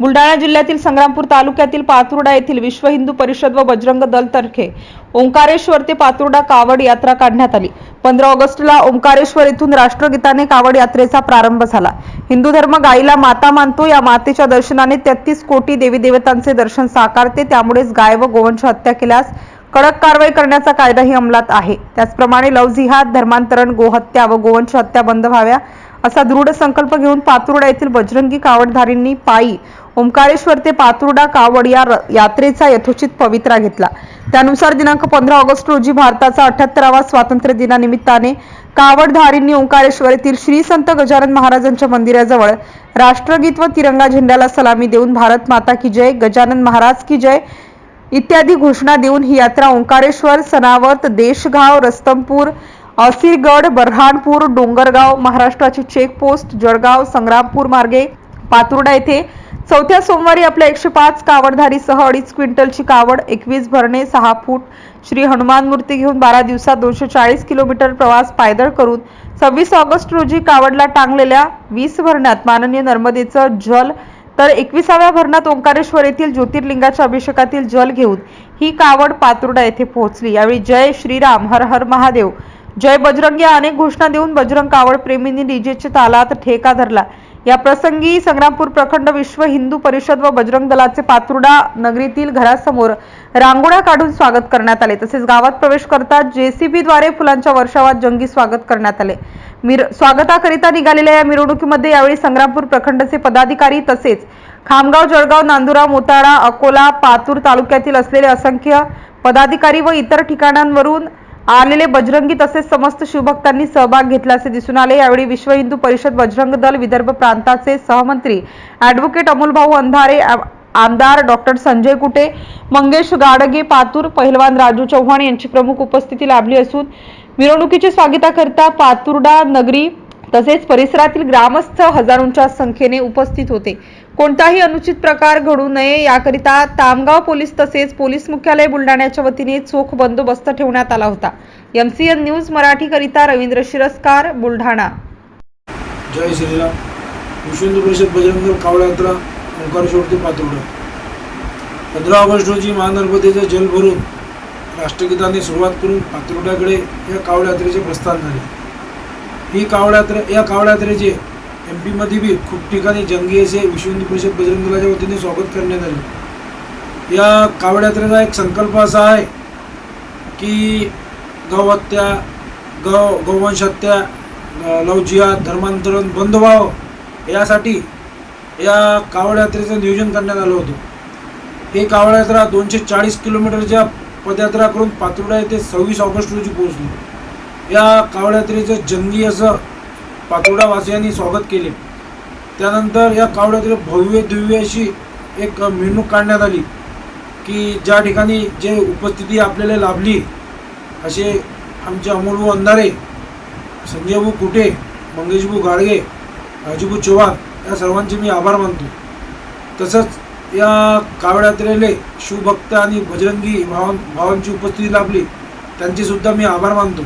बुलढाणा जिल्ह्यातील संग्रामपूर तालुक्यातील पातुर्डा येथील विश्व हिंदू परिषद व बजरंग दल तर्फे ओंकारेश्वर ते पातुर्डा कावड यात्रा काढण्यात आली. पंधरा ऑगस्टला ओंकारेश्वर येथून राष्ट्रगीताने कावड यात्रेचा प्रारंभ झाला. हिंदू धर्म गायीला माता मानतो. या मातेच्या दर्शनाने तेहतीस कोटी देवी देवतांचे दर्शन साकारते. त्यामुळेच गाय व गोवंश हत्या केल्यास कडक कारवाई करण्याचा कायदाही अंमलात आहे. त्याचप्रमाणे लव जिहाद धर्मांतरण गोहत्या व गोवंश हत्या बंद व्हाव्या असा दृढ संकल्प घेऊन पातुर्डा येथील बजरंगी कावडधारींनी पायी ओंकारेश्वर ते पातुर्डा कावड या यात्रेचा यथोचित पवित्रा घेतला. त्यानुसार दिनांक पंधरा ऑगस्ट रोजी भारताचा अठ्याहत्तरावा स्वातंत्र्य दिनानिमित्ताने कावडधारींनी ओंकारेश्वर येथील श्री संत गजानन महाराजांच्या मंदिराजवळ राष्ट्रगीत व तिरंगा झेंड्याला सलामी देऊन भारत माता की जय गजानन महाराज की जय इत्यादी घोषणा देऊन ही यात्रा ओंकारेश्वर सनावत देशगाव रस्तमपूर असिरगड बऱ्हाणपूर डोंगरगाव महाराष्ट्राची चेक पोस्ट जळगाव संग्रामपूर मार्गे पातुर्डा येथे चौथ्या सोमवारी आपल्या एकशे पाच कावडधारीसह अडीच क्विंटलची कावड एकवीस भरणे सहा फूट श्री हनुमान मूर्ती घेऊन बारा दिवसात दोनशे चाळीस किलोमीटर प्रवास पायदळ करून सव्वीस ऑगस्ट रोजी कावडला टांगलेल्या वीस भरण्यात माननीय नर्मदेचं जल तर एकविसाव्या भरणात ओंकारेश्वर येथील ज्योतिर्लिंगाच्या अभिषेकातील जल घेऊन ही कावड पातुर्डा येथे पोहोचली. यावेळी जय श्रीराम हर हर महादेव. जय बजरंग या अनेक घोषणा देऊन बजरंग कावड प्रेमींनी डीजेच्या तालात ठेका धरला. या प्रसंगी संग्रामपूर प्रखंड विश्व हिंदू परिषद व बजरंग दलाचे पातुर्डा नगरीतील घरासमोर रांगोळ्या काढून स्वागत करण्यात आले. तसेच गावात प्रवेश करता जेसीबीद्वारे फुलांच्या वर्षावात जंगी स्वागत करण्यात आले. मिर स्वागताकरिता निघालेल्या या मिरवणुकीमध्ये यावेळी संग्रामपूर प्रखंडचे पदाधिकारी तसेच खामगाव जळगाव नांदुरा मोताळा अकोला पातूर तालुक्यातील असलेले असंख्य पदाधिकारी व इतर ठिकाणांवरून आलेले बजरंगी तसेच समस्त शिवभक्तांनी सहभाग घेतल्याचे दिसून आले. यावेळी विश्व हिंदू परिषद बजरंग दल विदर्भ प्रांताचे सहमंत्री ॲडव्होकेट अमोलभाऊ अंधारे आमदार डॉक्टर संजय कुटे मंगेश गाडगे पातूर पहिलवान राजू चव्हाण यांची प्रमुख उपस्थिती लाभली असून मिरवणुकीच्या स्वागताकरिता पातुर्डा नगरी तसेच परिसरातील ग्रामस्थ हजारोंच्या संख्येने उपस्थित होते. कोणताही अनुचित प्रकार घडू नये याकरिता तामगाव पोलीस तसेच पोलीस मुख्यालय बुलढाण्याच्या वतीने चोख बंदोबस्त ठेवण्यात आला होता. एमसीएन न्यूज मराठीकरिता रवींद्र शिरस्कार बुलढाणा. जय श्रीराम. विश्व परिषद बजरंग कावड यात्रा ओंकारेश्वर ते पातोडा. पंधरा ऑगस्ट रोजी महानर्मदेचं जल भरून राष्ट्रगीताने सुरुवात करून पातुर्ड्याकडे या कावड यात्रेचे प्रस्थान झाले. ही कावडयात्रे या कावडयात्रेचे एम पीमध्ये बी खूप ठिकाणी जंगी असे विश्व हिंदू परिषद बजरंग दलाच्या वतीने स्वागत करण्यात आले. या कावडयात्रेचा एक संकल्प असा आहे की गौहत्या गौ गौवंश हत्या लवजिया धर्मांतरण बंद व्हावं यासाठी या कावडयात्रेचं नियोजन करण्यात आलं होतं. ही कावडयात्रा दोनशे चाळीस किलोमीटरच्या पदयात्रा करून पातुर्डा येथे सव्वीस ऑगस्ट रोजी पोहोचली. या कावड्यात्रेचं जंगी असं पातोडावासियांनी स्वागत केले. त्यानंतर या कावड भव्य दिव्य अशी एक मिरवणूक काढण्यात आली की ज्या ठिकाणी जे उपस्थिती आपल्याला लाभली असे आमचे अमोलभाऊ अंधारे संजयभाऊ कुटे मंगेशभाऊ गाडगे राजूभाऊ चव्हाण या सर्वांचे मी आभार मानतो. तसंच या कावडयात्रेले शिवभक्त आणि भजरंगी भावां भावांची उपस्थिती लाभली त्यांचेसुद्धा मी आभार मानतो.